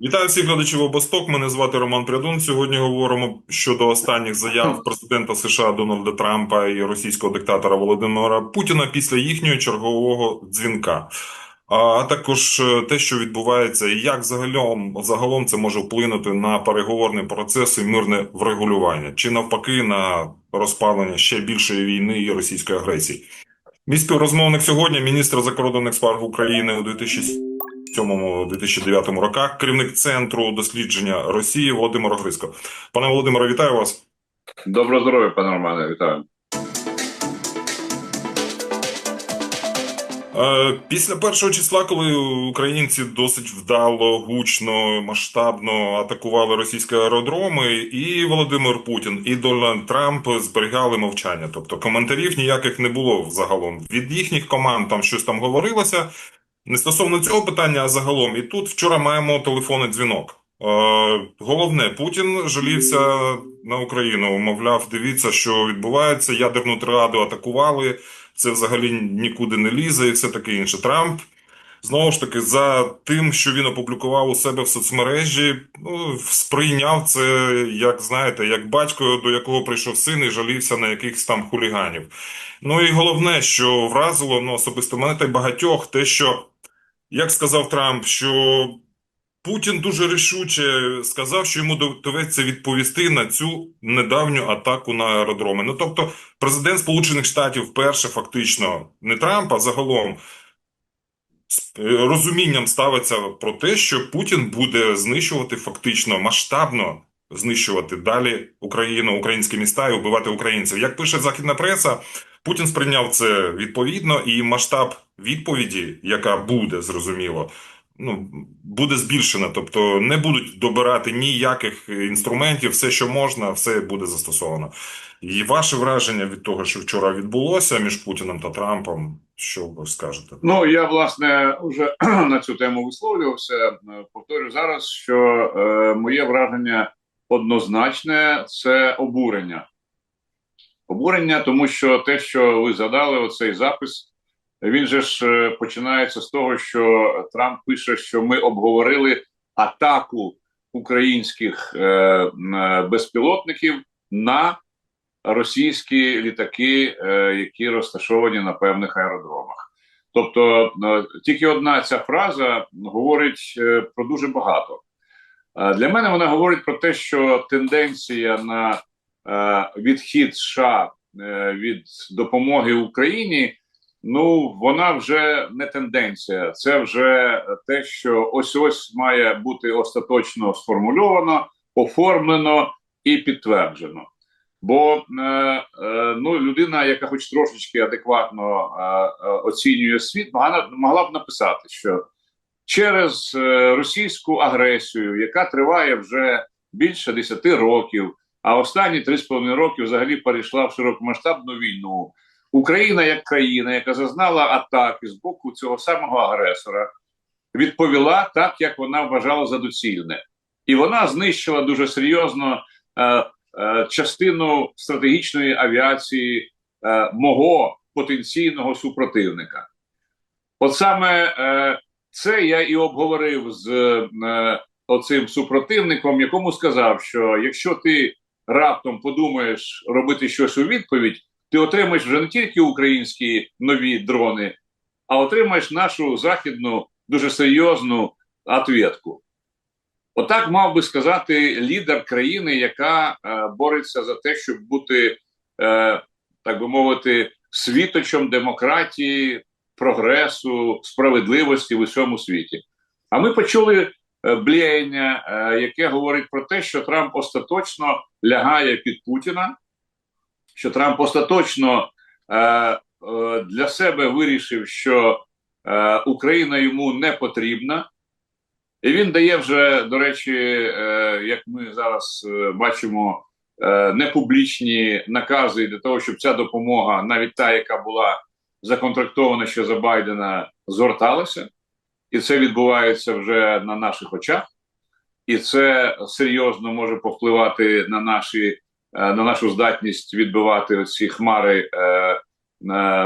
Вітаю всіх глядачів обосток. Мене звати Роман Прядун. Сьогодні говоримо щодо останніх заяв президента США Дональда Трампа і російського диктатора Володимира Путіна після їхнього чергового дзвінка. А також е, те, що відбувається, і як загалом, загалом це може вплинути на переговорний процес і мирне врегулювання, чи навпаки на розпалення ще більшої війни і російської агресії. Мій співрозмовник сьогодні міністр закордонних справ України у 2007-2009 роках, керівник центру дослідження Росії Володимир Грицько. Пане Володимире, вітаю вас. Доброго здоров'я, пане Романе, вітаю. Е, Після першого числа, коли українці досить вдало, гучно, масштабно атакували російські аеродроми, і Володимир Путін, і Дональд Трамп зберігали мовчання. Тобто коментарів ніяких не було взагалом. Від їхніх команд там щось там говорилося. Не стосовно цього питання, а загалом. І тут вчора маємо телефонний дзвінок. Е, головне, Путін жалівся на Україну. Мовляв, дивіться, що відбувається. Ядерну триаду атакували. Це взагалі нікуди не лізе і все таке інше. Трамп знову ж таки за тим, що він опублікував у себе в соцмережі, ну, сприйняв це, як знаєте, як батько, до якого прийшов син і жалівся на якихось там хуліганів. Ну і головне, що вразило ну, особисто мене та й багатьох, те, що, як сказав Трамп, що Путін дуже рішуче сказав, що йому доведеться відповісти на цю недавню атаку на аеродроми. Ну тобто, президент Сполучених Штатів вперше фактично не Трамп, а загалом з е, розумінням ставиться про те, що Путін буде знищувати фактично масштабно знищувати далі Україну, українські міста і вбивати українців. Як пише західна преса, Путін сприйняв це відповідно, і масштаб відповіді, яка буде зрозуміло, ну буде збільшена. Тобто не будуть добирати ніяких інструментів, все, що можна, все буде застосовано. І ваше враження від того, що вчора відбулося між Путіним та Трампом, що ви скажете? Ну я власне вже на цю тему висловлювався. Повторю зараз, що е, моє враження однозначне це обурення. Обурення, тому що те, що ви задали, оцей запис, він же ж е, починається з того, що Трамп пише, що ми обговорили атаку українських е, е, безпілотників на російські літаки, які розташовані на певних аеродромах. Тобто тільки одна ця фраза говорить про дуже багато. Для мене вона говорить про те, що тенденція на відхід США е, від допомоги Україні. Ну, вона вже не тенденція, це вже те, що ось ось має бути остаточно сформульовано, оформлено і підтверджено. Бо е, е, ну, людина, яка хоч трошечки адекватно е, е, оцінює світ, могла, могла б написати, що через е, російську агресію, яка триває вже більше 10 років, а останні 3,5 роки взагалі перейшла в широкомасштабну війну. Україна, як країна, яка зазнала атаки з боку цього самого агресора, відповіла так, як вона вважала за доцільне, і вона знищила дуже серйозно е, е, частину стратегічної авіації е, мого потенційного супротивника. От саме е, це я і обговорив з е, оцим супротивником, якому сказав, що якщо ти раптом подумаєш робити щось у відповідь ти отримаєш вже не тільки українські нові дрони, а отримаєш нашу західну дуже серйозну ответку. Отак мав би сказати лідер країни, яка е, бореться за те, щоб бути, е, так би мовити, світочом демократії, прогресу, справедливості в усьому світі. А ми почули блеяння, е, яке говорить про те, що Трамп остаточно лягає під Путіна що Трамп остаточно е, е, для себе вирішив, що е, Україна йому не потрібна, і він дає вже, до речі, е, як ми зараз е, бачимо, е, непублічні накази для того, щоб ця допомога, навіть та, яка була законтрактована ще за Байдена, згорталася, і це відбувається вже на наших очах. І це серйозно може повпливати на наші Е, на нашу здатність відбивати ці хмари е,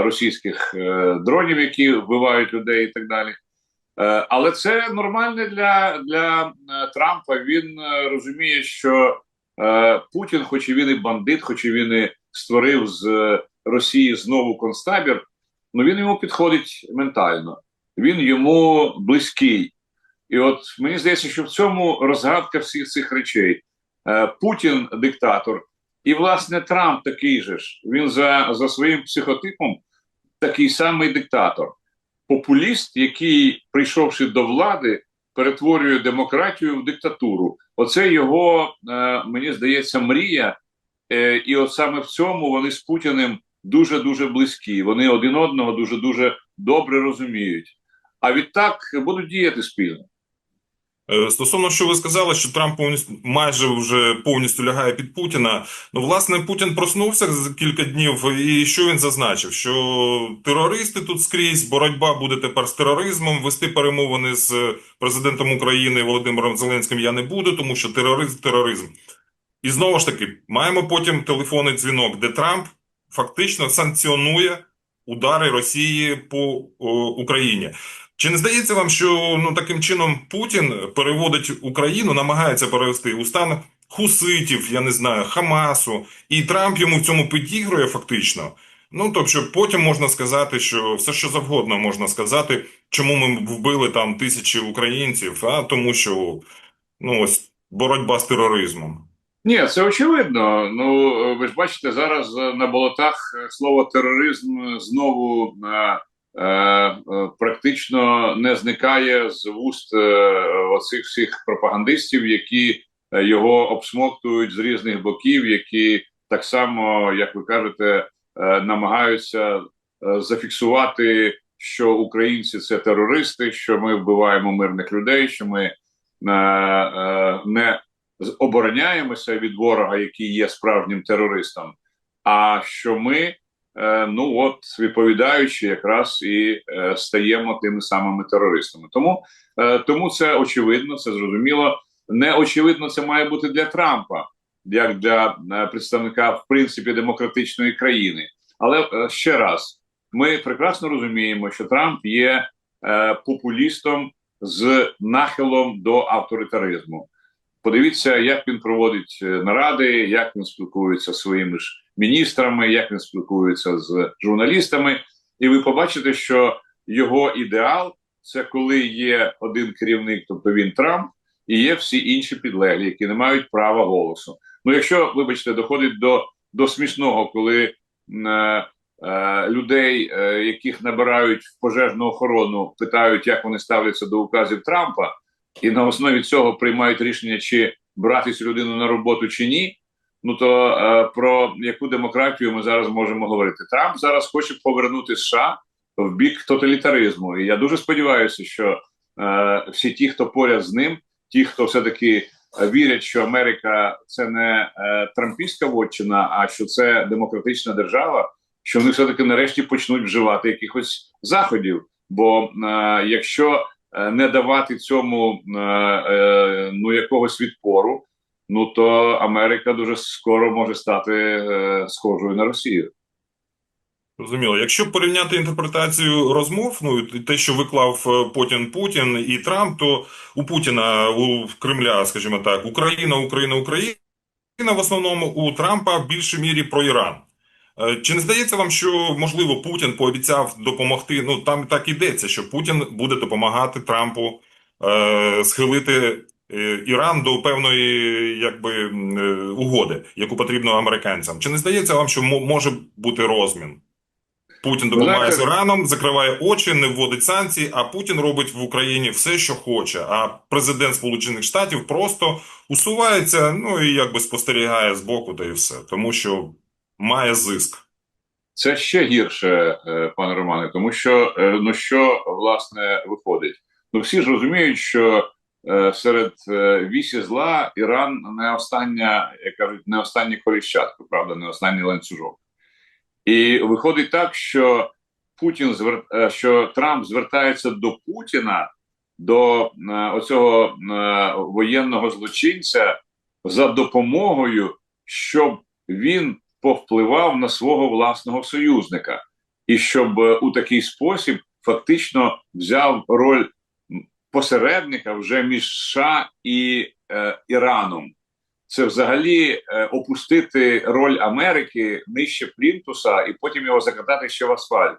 російських е, дронів, які вбивають людей, і так далі. Е, Але це нормально для, для Трампа. Він розуміє, що е, Путін, хоч і він і бандит, хоч і він і створив з Росії знову концтабір, ну він йому підходить ментально. Він йому близький. І от мені здається, що в цьому розгадка всіх цих речей. Е, Путін диктатор, і власне Трамп такий же ж. Він за, за своїм психотипом такий самий диктатор популіст, який, прийшовши до влади, перетворює демократію в диктатуру. Оце його, е, мені здається, мрія. Е, і от саме в цьому вони з Путіним дуже дуже близькі. Вони один одного дуже дуже добре розуміють. А відтак будуть діяти спільно. Е, Стосовно що ви сказали, що Трамп повністю майже вже повністю лягає під Путіна. Ну, власне, Путін проснувся за кілька днів, і що він зазначив? Що терористи тут скрізь, боротьба буде тепер з тероризмом. Вести перемовини з президентом України Володимиром Зеленським я не буду, тому що тероризм тероризм. І знову ж таки, маємо потім телефонний дзвінок, де Трамп фактично санкціонує удари Росії по о, Україні. Чи не здається вам, що ну таким чином Путін переводить Україну, намагається перевести у стан хуситів, я не знаю, Хамасу, і Трамп йому в цьому підігрує фактично? Ну тобто, потім можна сказати, що все що завгодно можна сказати, чому ми вбили там тисячі українців, а тому, що ну ось боротьба з тероризмом. Ні, це очевидно. Ну ви ж бачите, зараз на болотах слово тероризм знову е, практично не зникає з вуст е, оцих всіх пропагандистів, які е, його обсмоктують з різних боків, які так само, як ви кажете, е, намагаються е, зафіксувати, що українці це терористи, що ми вбиваємо мирних людей, що ми е, е, не обороняємося від ворога, який є справжнім терористом, а що ми, е, ну от відповідаючи, якраз і е, стаємо тими самими терористами. Тому, е, тому це очевидно, це зрозуміло. Не очевидно, це має бути для Трампа, як для е, представника в принципі демократичної країни. Але е, ще раз, ми прекрасно розуміємо, що Трамп є е, популістом з нахилом до авторитаризму. Подивіться, як він проводить е, наради, як він спілкується зі своїми ж міністрами, як він спілкується з журналістами, і ви побачите, що його ідеал це коли є один керівник, тобто він Трамп, і є всі інші підлеглі, які не мають права голосу. Ну, якщо, вибачте, доходить до, до смішного, коли е, е, людей, е, яких набирають в пожежну охорону, питають, як вони ставляться до указів Трампа і на основі цього приймають рішення, чи брати цю людину на роботу чи ні. Ну то е, про яку демократію ми зараз можемо говорити? Трамп зараз хоче повернути США в бік тоталітаризму. І я дуже сподіваюся, що е, всі ті, хто поряд з ним, ті, хто все таки вірять, що Америка це не е, трампійська вотчина, а що це демократична держава, що вони все таки нарешті почнуть вживати якихось заходів. Бо е, якщо е, не давати цьому е, е, ну якогось відпору, ну то Америка дуже скоро може стати е, схожою на Росію. Зрозуміло. Якщо порівняти інтерпретацію розмов, ну те, що виклав е, Путін Путін і Трамп, то у Путіна у Кремля, скажімо так, Україна, Україна, Україна в основному у Трампа в більшій мірі про Іран. Е, Чи не здається вам, що можливо Путін пообіцяв допомогти? Ну там так ідеться, що Путін буде допомагати Трампу е, схилити Іран до певної якби е, угоди, яку потрібно американцям. Чи не здається вам, що може бути розмін? Путін допомагає з Іраном, закриває очі, не вводить санкції, а Путін робить в Україні все, що хоче. А президент Сполучених Штатів просто усувається, ну і якби спостерігає збоку, та і все, тому що має зиск. Це ще гірше, е, пане Романе, тому що е, ну що власне виходить? Ну всі ж розуміють, що е, серед е, вісі зла Іран не остання, як кажуть, не останнє коліщатко, правда, не останній ланцюжок. І виходить так, що Путін е, що Трамп звертається до Путіна, до е, оцього е, воєнного злочинця за допомогою, щоб він повпливав на свого власного союзника, і щоб е, у такий спосіб фактично взяв роль посередника вже між США і е, Іраном. Це взагалі е, опустити роль Америки нижче плінтуса і потім його закатати ще в асфальт.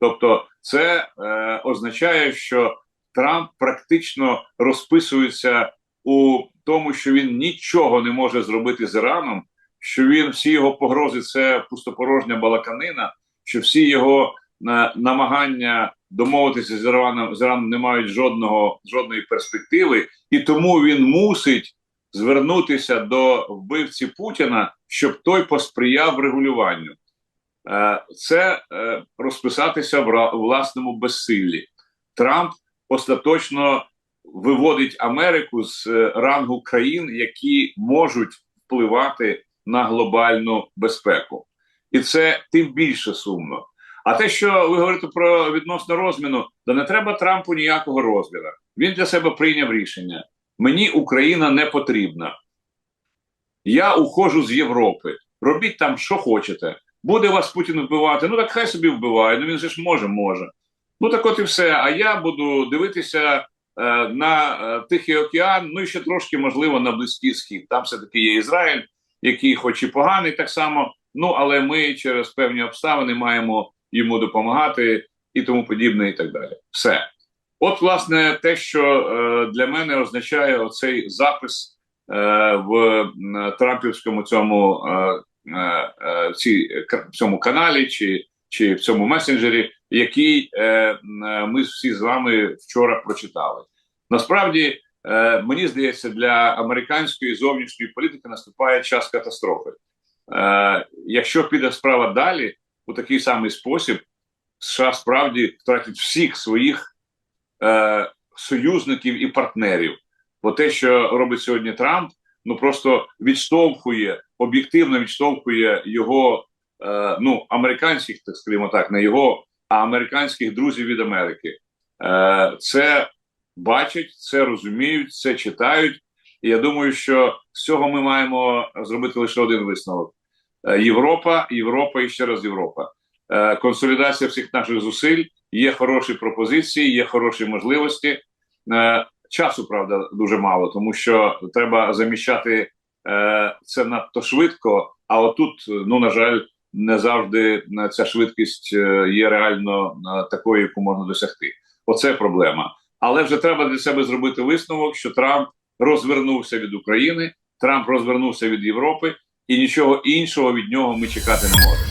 Тобто, це е, означає, що Трамп практично розписується у тому, що він нічого не може зробити з Іраном, що він всі його погрози це пустопорожня балаканина, що всі його намагання домовитися з Іраном, з Іраном не мають жодного жодної перспективи, і тому він мусить звернутися до вбивці Путіна, щоб той посприяв регулюванню. Е, Це е, розписатися в власному безсиллі. Трамп остаточно виводить Америку з е, рангу країн, які можуть впливати на глобальну безпеку, і це тим більше сумно. А те, що ви говорите про відносно розміну, то не треба Трампу ніякого розміну. Він для себе прийняв рішення: мені Україна не потрібна. Я уходжу з Європи. Робіть там, що хочете. Буде вас Путін вбивати. Ну так хай собі вбиває. Ну він же ж може, може. Ну так от і все. А я буду дивитися е, на е, Тихий океан, ну і ще трошки, можливо, на Близький Схід. Там все-таки є Ізраїль, який, хоч і поганий, так само. Ну але ми через певні обставини маємо йому допомагати і тому подібне, і так далі. Все. От, власне, те, що е, для мене означає оцей запис е, в Трампівському цьому е, цьому каналі чи, чи в цьому месенджері, який ми всі з вами вчора прочитали. Насправді, мені здається, для американської зовнішньої політики наступає час катастрофи. Якщо піде справа далі у такий самий спосіб, США справді втратять всіх своїх е, союзників і партнерів. Бо те, що робить сьогодні Трамп, ну просто відштовхує, об'єктивно відштовхує його е, ну, американських, так скажімо так, не його, а американських друзів від Америки. Е, це бачать, це розуміють, це читають. І я думаю, що з цього ми маємо зробити лише один висновок: Європа, Європа і ще раз Європа. Е, Консолідація всіх наших зусиль, є хороші пропозиції, є хороші можливості. Е, Часу, правда, дуже мало, тому що треба заміщати е, це надто швидко. А отут, ну на жаль, не завжди е, ця швидкість е, є реально е, такою, яку можна досягти. Оце проблема. Але вже треба для себе зробити висновок, що Трамп розвернувся від України, Трамп розвернувся від Європи, і нічого іншого від нього ми чекати не можемо.